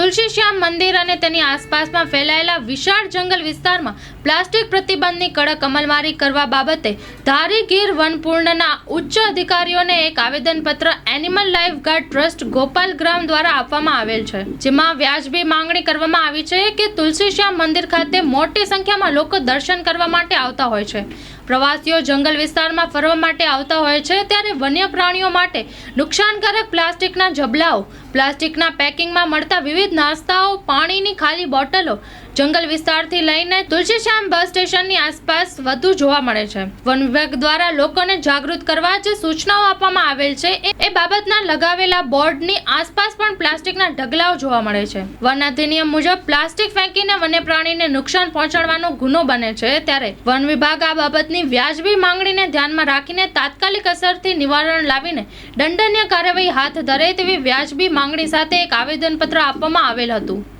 તુલસી શ્યામ મંદિર અને તેની આસપાસમાં ફેલાયેલા વિશાળ જંગલ વિસ્તારમાં પ્લાસ્ટિક પ્રતિબંધની કડક અમલવારી કરવા બાબતે ધારી ગીર વનપૂર્ણના ઉચ્ચ અધિકારીઓને એક આવેદનપત્ર animal life guard trust Gopal Gram દ્વારા આપવામાં આવેલ છે. જેમાં વ્યાજબી માંગણી કરવામાં આવી છે કે તુલસી શ્યામ મંદિર ખાતે મોટી સંખ્યામાં લોકો દર્શન કરવા માટે આવતા હોય છે. પ્રવાસીઓ જંગલ વિસ્તારમાં ફરવા માટે આવતા હોય છે ત્યારે વન્ય પ્રાણીઓ માટે નુકસાનકારક પ્લાસ્ટિકના જબલાઓ પ્લાસ્ટિકના પેકિંગમાં મળતા વિવિધ નાસ્તાઓ પાણીની ખાલી બોટલો જંગલ વિસ્તારથી લઈને તુલસીશ્યામ બસ સ્ટેશનની આસપાસ વધુ જોવા મળે છે. વન વિભાગ દ્વારા લોકોને જાગૃત કરવા જે સૂચનાઓ આપવામાં આવેલ છે, એ- બાબતના લગાવેલા બોર્ડની આસપાસ પણ પ્લાસ્ટિકના ઢગલાઓ જોવા મળે છે. વન અધિનિયમ મુજબ પ્લાસ્ટિક ફેંકીને વન્ય પ્રાણીને નુકસાન પહોંચાડવાનો ગુનો બને છે, ત્યારે વન વિભાગ આ બાબતની વ્યાજબી માંગણીને ધ્યાનમાં રાખીને તાત્કાલિક અસરથી નિવારણ લાવીને દંડનીય કાર્યવાહી હાથ ધરે તેવી વ્યાજબી માંગણી સાથે એક આવેદનપત્ર આપવામાં આવેલ હતું.